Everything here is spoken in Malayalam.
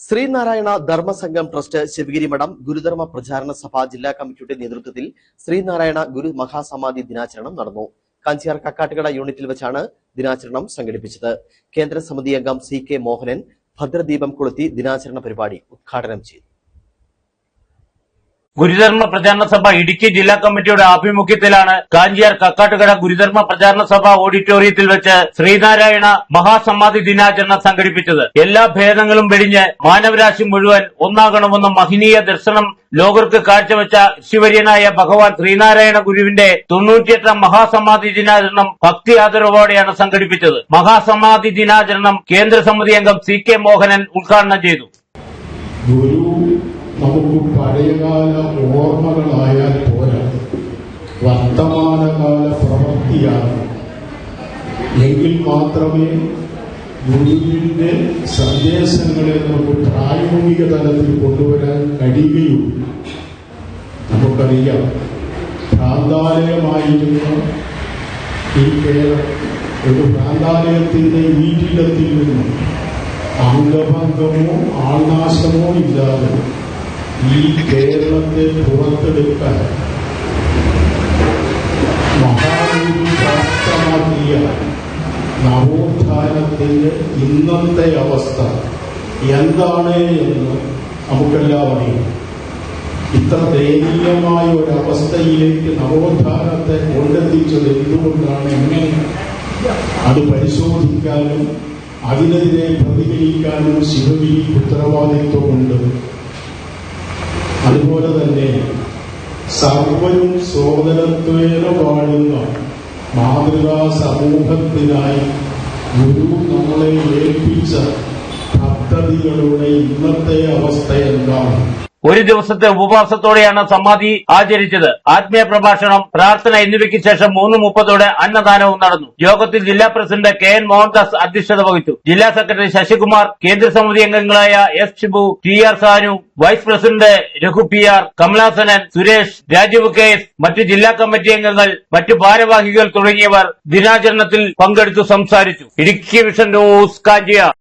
ശ്രീനാരായണ ധർമ്മസംഘം ട്രസ്റ്റ് ശിവഗിരി മഠം ഗുരുധർമ്മ പ്രചാരണ സഭ ജില്ലാ കമ്മിറ്റിയുടെ നേതൃത്വത്തിൽ ശ്രീനാരായണ ഗുരു മഹാസമാധി ദിനാചരണം നടന്നു. കാഞ്ചിയാർ കക്കാട്ടുകട യൂണിറ്റിൽ വെച്ചാണ് ദിനാചരണം സംഘടിപ്പിച്ചത്. കേന്ദ്ര സമിതി അംഗം സി കെ മോഹനൻ ഭദ്രദീപം കൊളുത്തി ദിനാചരണ പരിപാടി ഉദ്ഘാടനം ചെയ്തു. ഗുരുധർമ്മ പ്രചാരണ സഭ ഇടുക്കി ജില്ലാ കമ്മിറ്റിയുടെ ആഭിമുഖ്യത്തിലാണ് കാഞ്ചിയാർ കക്കാട്ടുകട ഗുരുധർമ്മ പ്രചാരണ സഭ ഓഡിറ്റോറിയത്തിൽ വെച്ച് ശ്രീനാരായണ മഹാസമാധി ദിനാചരണം സംഘടിപ്പിച്ചത്. എല്ലാ ഭേദങ്ങളും വെടിഞ്ഞ് മാനവരാശി മുഴുവൻ ഒന്നാകണമെന്ന മഹനീയ ദർശനം ലോകർക്ക് കാഴ്ചവെച്ച ശിവര്യനായ ഭഗവാൻ ശ്രീനാരായണ ഗുരുവിന്റെ തൊണ്ണൂറ്റിയെട്ടാം മഹാസമാധി ദിനാചരണം ഭക്തി ആദരവോടെയാണ് സംഘടിപ്പിച്ചത്. മഹാസമാധി ദിനാചരണം കേന്ദ്ര സമിതി അംഗം സി കെ മോഹനൻ ഉദ്ഘാടനം ചെയ്തു. നമുക്ക് പഴയകാല ഓർമ്മകളായാൽ പോരാ. വർത്തമാനകാല പ്രവൃത്തിയാണ്. എങ്കിൽ മാത്രമേ ഗുരുവിന്റെ സന്ദേശങ്ങളെ നമുക്ക് പ്രായോഗിക തലത്തിൽ കൊണ്ടുവരാൻ കഴിയുകയുള്ളൂ. നമുക്കറിയാം ഭ്രാന്താലയമായിരുന്ന ഈ കേരളം ഒരു ഭ്രാന്താലയത്തിന്റെ വീട്ടിലെത്തിൽ നിന്നും അംഗഭംഗമോ ആൾനാശമോ ഇല്ലാതെ ഈ കേരളത്തെ പുറത്തെടുക്കാൻ മഹാഗുരു പ്രാപ്തമാക്കിയ നവോത്ഥാനത്തിന്റെ ഇന്നത്തെ അവസ്ഥ എന്താണ് എന്ന് നമുക്കെല്ലാം അറിയാം ഇത്ര ദയനീയമായ ഒരു അവസ്ഥയിലേക്ക് നവോത്ഥാനത്തെ കൊണ്ടെത്തിച്ചത് എന്തുകൊണ്ടാണ് എങ്ങനെ? അത് പരിശോധിക്കാനും അതിനെതിരെ പ്രതികരിക്കാനും ശിവഗിരിക്ക് ഉത്തരവാദിത്വമുണ്ട്. അതുപോലെ തന്നെ സർവരും സോദരത്വേന വാഴുന്ന മാതൃകാ സമൂഹത്തിനായി ഗുരു നമ്മളെ ഏൽപ്പിച്ച പദ്ധതികളുടെ ഇന്നത്തെ അവസ്ഥ എന്താണ് ഒരു ദിവസത്തെ ഉപവാസത്തോടെയാണ് സമാധി ആചരിച്ചത്. ആത്മീയ പ്രഭാഷണം പ്രാർത്ഥന എന്നിവയ്ക്ക് ശേഷം മൂന്ന് മുപ്പതോടെ അന്നദാനവും നടന്നു. യോഗത്തിൽ ജില്ലാ പ്രസിഡന്റ് കെ എൻ മോഹൻദാസ് അധ്യക്ഷത വഹിച്ചു. ജില്ലാ സെക്രട്ടറി ശശികുമാർ കേന്ദ്ര സമിതി അംഗങ്ങളായ S Shibu T R Sanu vice president Raghu P R Kamalasanan Suresh Rajeev K S മറ്റ് ജില്ലാ കമ്മിറ്റി അംഗങ്ങൾ മറ്റ് ഭാരവാഹികൾ തുടങ്ങിയവർ ദിനാചരണത്തിൽ പങ്കെടുത്തു സംസാരിച്ചു. Idukki vision news Kanchiyar.